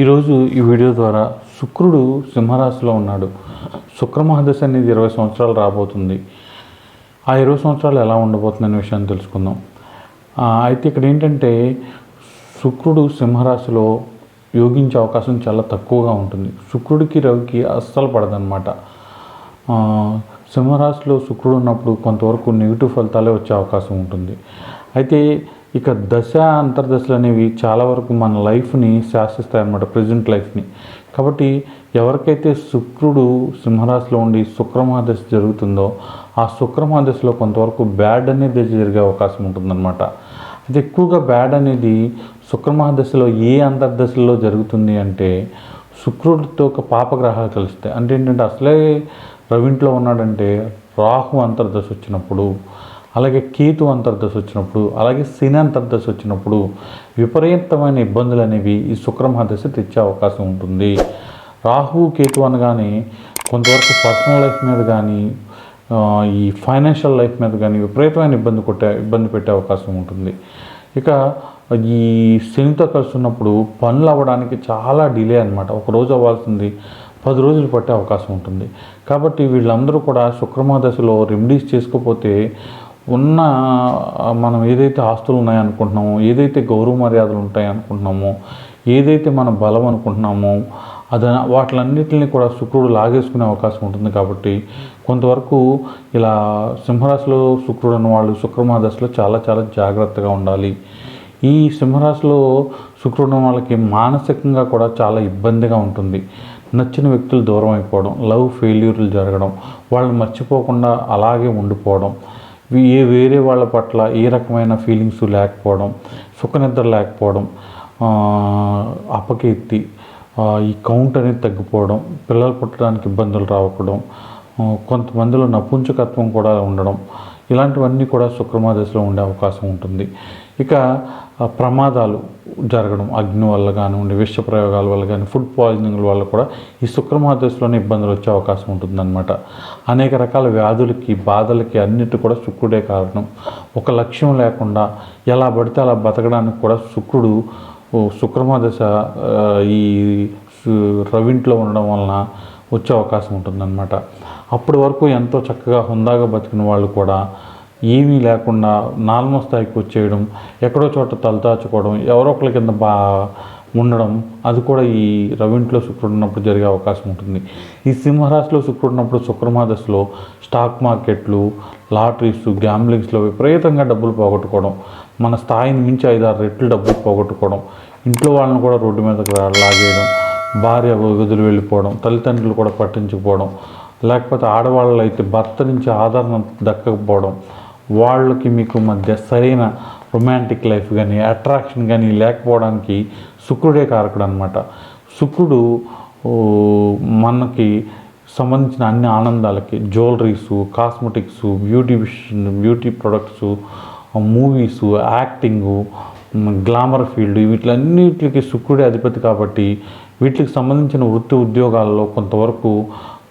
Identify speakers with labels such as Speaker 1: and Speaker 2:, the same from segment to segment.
Speaker 1: ఈరోజు ఈ వీడియో ద్వారా శుక్రుడు సింహరాశిలో ఉన్నాడు. శుక్రమహాదశ అనేది ఇరవై సంవత్సరాలు రాబోతుంది. ఆ ఇరవై సంవత్సరాలు ఎలా ఉండబోతుందనే విషయాన్ని తెలుసుకుందాం. అయితే ఇక్కడ ఏంటంటే శుక్రుడు సింహరాశిలో యోగించే అవకాశం చాలా తక్కువగా ఉంటుంది. శుక్రుడికి రవికి అస్సలు పడదనమాట సింహరాశిలో శుక్రుడు ఉన్నప్పుడు కొంతవరకు నెగిటివ్ ఫలితాలే వచ్చే అవకాశం ఉంటుంది. అయితే ఇక దశ అంతర్దశలు అనేవి చాలా వరకు మన లైఫ్ని శాసిస్తాయి అన్నమాట ప్రజెంట్ లైఫ్ని. కాబట్టి ఎవరికైతే శుక్రుడు సింహరాశిలో ఉండి శుక్రమహాదశ జరుగుతుందో ఆ శుక్రమహాదశలో కొంతవరకు బ్యాడ్ అనేది జరిగే అవకాశం ఉంటుందన్నమాట. అది ఎక్కువగా బ్యాడ్ అనేది శుక్రమహాదశలో ఏ అంతర్దశలో జరుగుతుంది అంటే శుక్రుడితో ఒక పాపగ్రహాలు కలుస్తాయి. అంటే ఏంటంటే అసలే రవింట్లో ఉన్నాడంటే రాహు అంతర్దశ వచ్చినప్పుడు అలాగే కేతు అంతర్దశ వచ్చినప్పుడు అలాగే శని అంతర్దశ వచ్చినప్పుడు విపరీతమైన ఇబ్బందులు అనేవి ఈ శుక్రమహాదశ తెచ్చే అవకాశం ఉంటుంది. రాహు కేతు అనగానే కొంతవరకు పర్సనల్ లైఫ్ మీద కానీ ఈ ఫైనాన్షియల్ లైఫ్ మీద కానీ విపరీతమైన ఇబ్బంది కొట్టే ఇబ్బంది పెట్టే అవకాశం ఉంటుంది. ఇక ఈ శనితో కలిసి ఉన్నప్పుడు పనులు అవ్వడానికి చాలా డిలే అనమాట ఒక రోజు అవ్వాల్సింది పది రోజులు పట్టే అవకాశం ఉంటుంది. కాబట్టి వీళ్ళందరూ కూడా శుక్రమహాదశలో రెమెడీస్ చేసుకోకపోతే ఉన్న మనం ఏదైతే ఆస్తులు ఉన్నాయనుకుంటున్నామో ఏదైతే గౌరవ మర్యాదలు ఉంటాయనుకుంటున్నామో ఏదైతే మన బలం అనుకుంటున్నామో అది వాటిలన్నిటిని కూడా శుక్రుడు లాగేసుకునే అవకాశం ఉంటుంది కాబట్టి కొంతవరకు ఇలా సింహరాశిలో శుక్రుడు ఉన్న వాళ్ళు శుక్రమహాదశలో చాలా చాలా జాగ్రత్తగా ఉండాలి. ఈ సింహరాశిలో శుక్రుడు ఉన్న వాళ్ళకి మానసికంగా కూడా చాలా ఇబ్బందిగా ఉంటుంది. నచ్చిన వ్యక్తులు దూరం అయిపోవడం లవ్ ఫెయిల్యూర్లు జరగడం వాళ్ళని మర్చిపోకుండా అలాగే ఉండిపోవడం ఏ వేరే వాళ్ళ పట్ల ఏ రకమైన ఫీలింగ్స్ లేకపోవడం సుఖనిద్ర లేకపోవడం అపకీర్తి ఈ కౌంట్ అనేది తగ్గిపోవడం పిల్లలు పుట్టడానికి ఇబ్బందులు రావడం కొంతమందిలో నపుంసకత్వం కూడా ఉండడం ఇలాంటివన్నీ కూడా శుక్రమాదశలో ఉండే అవకాశం ఉంటుంది. ఇక ప్రమాదాలు జరగడం అగ్ని వల్ల కానివ్వండి విష ప్రయోగాల వల్ల కానీ ఫుడ్ పాయిజనింగ్ వల్ల కూడా ఈ శుక్రమహాదశలోనే ఇబ్బందులు వచ్చే అవకాశం ఉంటుందన్నమాట. అనేక రకాల వ్యాధులకి బాధలకి అన్నిటి కూడా శుక్రుడే కారణం. ఒక లక్ష్యం లేకుండా ఎలా పడితే అలా బతకడానికి కూడా శుక్రుడు ఓ శుక్రమహాదశ ఈ సు- రవింట్లో ఉండడం వలన వచ్చే అవకాశం ఉంటుందన్నమాట. అప్పటి వరకు ఎంతో చక్కగా హుందాగా బతికిన వాళ్ళు కూడా ఏమీ లేకుండా నార్మల్ స్థాయికి వచ్చేయడం ఎక్కడో చోట తలదాచుకోవడం ఎవరో ఒకరి కింద బా ఉండడం అది కూడా ఈ రవింట్లో శుక్రుడు ఉన్నప్పుడు జరిగే అవకాశం ఉంటుంది. ఈ సింహరాశిలో శుక్రుడు ఉన్నప్పుడు శుక్రమాదశలో స్టాక్ మార్కెట్లు లాటరీస్ గ్యాంబ్లింగ్స్లో విపరీతంగా డబ్బులు పోగొట్టుకోవడం మన స్థాయిని మించి ఐదారు రెట్లు డబ్బులు పోగొట్టుకోవడం ఇంట్లో వాళ్ళని కూడా రోడ్డు మీదకి లాగేయడం భార్య వదిలి వెళ్ళిపోవడం తల్లిదండ్రులు కూడా పట్టించుకోవడం లేకపోతే ఆడవాళ్ళు అయితే భర్త నుంచి ఆదరణ దక్కకపోవడం వాళ్ళకి మీకు మధ్య సరైన రొమాంటిక్ లైఫ్ కానీ అట్రాక్షన్ కానీ లేకపోవడానికి శుక్రుడే కారకుడు అనమాట శుక్రుడు మనకి సంబంధించిన అన్ని ఆనందాలకి jewelleries cosmetics beauty beauty products movies acting glamour field వీటిలన్నిటికి శుక్రుడే అధిపతి కాబట్టి వీటికి సంబంధించిన వృత్తి ఉద్యోగాల్లో కొంతవరకు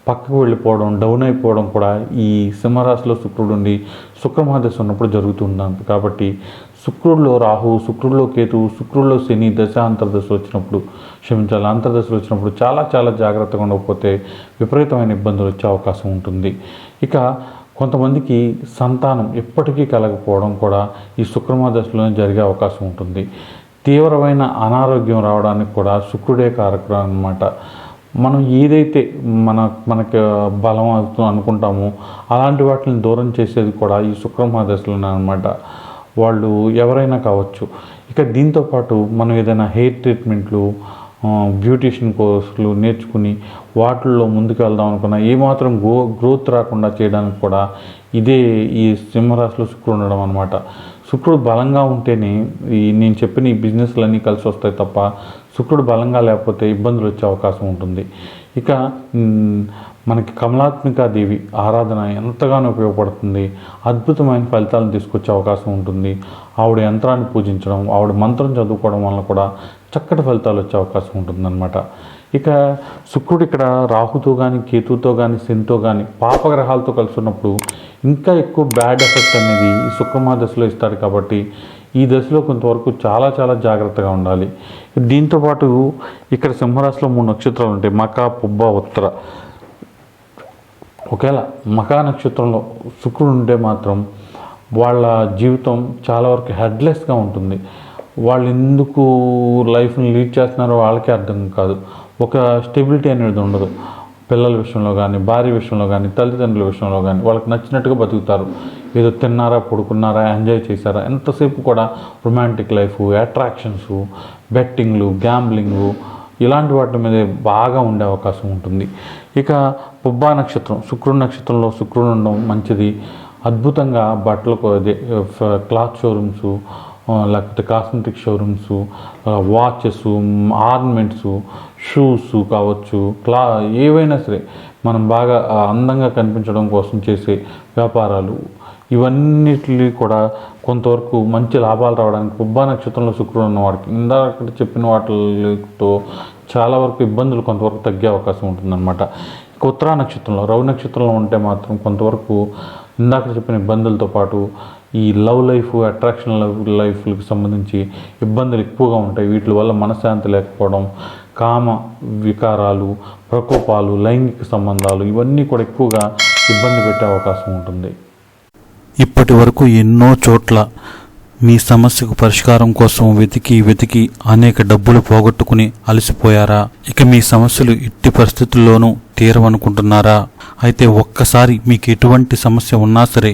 Speaker 1: పక్కకు వెళ్ళిపోవడం డౌన్ అయిపోవడం కూడా ఈ సింహరాశిలో శుక్రుడు ఉండి శుక్రమహాదశ ఉన్నప్పుడు జరుగుతుంది కాబట్టి శుక్రుడిలో రాహు శుక్రుడిలో కేతువు శుక్రుడిలో శని దశ అంతర్దశ వచ్చినప్పుడు క్షమించాలి. అంతర్దశలు వచ్చినప్పుడు చాలా చాలా జాగ్రత్తగా ఉండకపోతే విపరీతమైన ఇబ్బందులు వచ్చే అవకాశం ఉంటుంది. ఇక కొంతమందికి సంతానం ఎప్పటికీ కలగకపోవడం కూడా ఈ శుక్రమహాదశలోనే జరిగే అవకాశం ఉంటుంది. తీవ్రమైన అనారోగ్యం రావడానికి కూడా శుక్రుడే కారకుడు అన్నమాట. మనం ఏదైతే మన మనకి బలం అవుతుంది అనుకుంటామో అలాంటి వాటిని దూరం చేసేది కూడా ఈ శుక్రమహాదశలోనే అనమాట వాళ్ళు ఎవరైనా కావచ్చు. ఇక దీంతో పాటు మనం ఏదైనా హెయిర్ ట్రీట్మెంట్లు బ్యూటిషియన్ కోర్సులు నేర్చుకుని వాటిల్లో ముందుకు వెళ్దాం అనుకున్నా ఏమాత్రం గ్రో గ్రోత్ రాకుండా చేయడానికి కూడా ఇదే ఈ సింహరాశిలో శుక్రుడు ఉండడం అనమాట శుక్రుడు బలంగా ఉంటేనే ఈ నేను చెప్పిన ఈ బిజినెస్లన్నీ కలిసి వస్తాయి తప్ప శుక్రుడు బలంగా లేకపోతే ఇబ్బందులు వచ్చే అవకాశం ఉంటుంది. ఇక మనకి కమలాత్మికా దేవి ఆరాధన ఎంతగానో ఉపయోగపడుతుంది. అద్భుతమైన ఫలితాలను తీసుకొచ్చే అవకాశం ఉంటుంది. ఆవిడ యంత్రాన్ని పూజించడం ఆవిడ మంత్రం చదువుకోవడం వల్ల కూడా చక్కటి ఫలితాలు వచ్చే అవకాశం ఉంటుందన్నమాట. ఇక శుక్రుడు ఇక్కడ రాహుతో కానీ కేతుతో కానీ శనితో కానీ పాపగ్రహాలతో కలిసి ఉన్నప్పుడు ఇంకా ఎక్కువ బ్యాడ్ ఎఫెక్ట్ అనేది ఈ శుక్రమహాదశలో ఇస్తాడు కాబట్టి ఈ దశలో కొంతవరకు చాలా చాలా జాగ్రత్తగా ఉండాలి. దీంతోపాటు ఇక్కడ సింహరాశిలో మూడు నక్షత్రాలు ఉంటాయి. మక పుబ్బ ఉత్తర. ఒకవేళ మకా నక్షత్రంలో శుక్రుడు ఉంటే మాత్రం వాళ్ళ జీవితం చాలా వరకు హెడ్లెస్గా ఉంటుంది. వాళ్ళు ఎందుకు లైఫ్ని లీడ్ చేస్తున్నారో వాళ్ళకే అర్థం కాదు. ఒక స్టెబిలిటీ అనేది ఉండదు. పిల్లల విషయంలో కానీ భార్య విషయంలో కానీ తల్లిదండ్రుల విషయంలో కానీ వాళ్ళకి నచ్చినట్టుగా బతుకుతారు. ఏదో తిన్నారా పడుకున్నారా ఎంజాయ్ చేశారా ఎంతసేపు కూడా రొమాంటిక్ లైఫ్ అట్రాక్షన్స్ బెట్టింగ్లు గ్యాంబ్లింగు ఇలాంటి వాటి మీద బాగా ఉండే అవకాశం ఉంటుంది. ఇక పుబ్బా నక్షత్రం శుక్రుడు నక్షత్రంలో శుక్రుడు ఉండడం మంచిది. అద్భుతంగా బట్టలకు అదే క్లాత్ షోరూమ్స్ లేకపోతే cosmetic showrooms watches ornaments shoes కావచ్చు క్లా ఏవైనా సరే మనం బాగా అందంగా కనిపించడం కోసం చేసే వ్యాపారాలు. ఇవన్నిటి కూడా కొంతవరకు మంచి లాభాలు రావడానికి పుబ్బా నక్షత్రంలో శుక్రుడు ఉన్న వాడికి ఇందాక చెప్పిన వాటితో చాలా వరకు ఇబ్బందులు కొంతవరకు తగ్గే అవకాశం ఉంటుందన్నమాట. ఉత్తరా నక్షత్రంలో రవి నక్షత్రంలో ఉంటే మాత్రం కొంతవరకు ఇందాక చెప్పిన ఇబ్బందులతో పాటు ఈ లవ్ లైఫ్ అట్రాక్షన్ లవ్ లైఫ్లకు సంబంధించి ఇబ్బందులు ఎక్కువగా ఉంటాయి. వీటి వల్ల మనశ్శాంతి లేకపోవడం కామ వికారాలు ప్రకోపాలు లైంగిక సంబంధాలు ఇవన్నీ కూడా ఎక్కువగా ఇబ్బంది పెట్టే అవకాశం ఉంటుంది.
Speaker 2: ఇప్పటి వరకు ఎన్నో చోట్ల మీ సమస్యకు పరిష్కారం కోసం వెతికి వెతికి అనేక డబ్బులు పోగొట్టుకుని అలసిపోయారా? ఇక మీ సమస్యలు ఎట్టి పరిస్థితుల్లోనూ తీరవనుకుంటున్నారా? అయితే ఒక్కసారి మీకు ఎటువంటి సమస్య ఉన్నా సరే